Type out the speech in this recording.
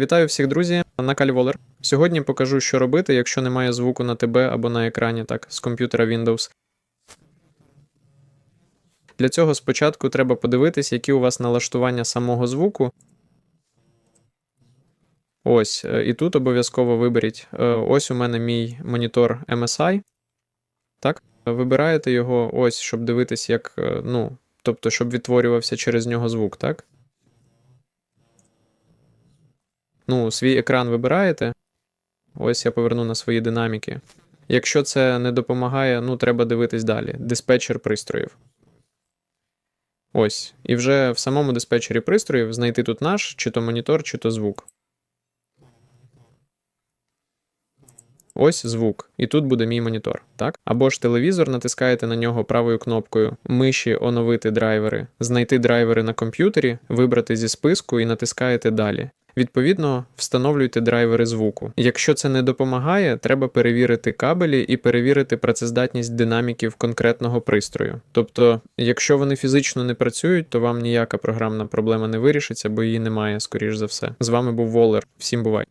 Вітаю всіх, друзі, на Кальволер. Сьогодні покажу, що робити, якщо немає звуку на ТБ або на екрані, так, з комп'ютера Windows. Для цього спочатку треба подивитись, які у вас налаштування самого звуку. Ось, е, і тут обов'язково виберіть. е, Ось у мене мій монітор MSI. Так, вибираєте його ось, щоб дивитись, як, е, ну, тобто, щоб відтворювався через нього звук, так? Ну, свій екран вибираєте. Ось я поверну на свої динаміки. Якщо це не допомагає, ну треба дивитись далі. Диспетчер пристроїв. Ось. І вже в самому диспетчері пристроїв знайти тут наш, чи то монітор, чи то звук. Ось звук, і тут буде мій монітор, так? Або ж телевізор, натискаєте на нього правою кнопкою миші оновити драйвери, знайти драйвери на комп'ютері, вибрати зі списку і натискаєте далі. Відповідно, встановлюйте драйвери звуку. Якщо це не допомагає, треба перевірити кабелі і перевірити працездатність динаміків конкретного пристрою. Тобто, якщо вони фізично не працюють, то вам ніяка програмна проблема не вирішиться, бо її немає, скоріш за все. З вами був Волер. Всім бувай!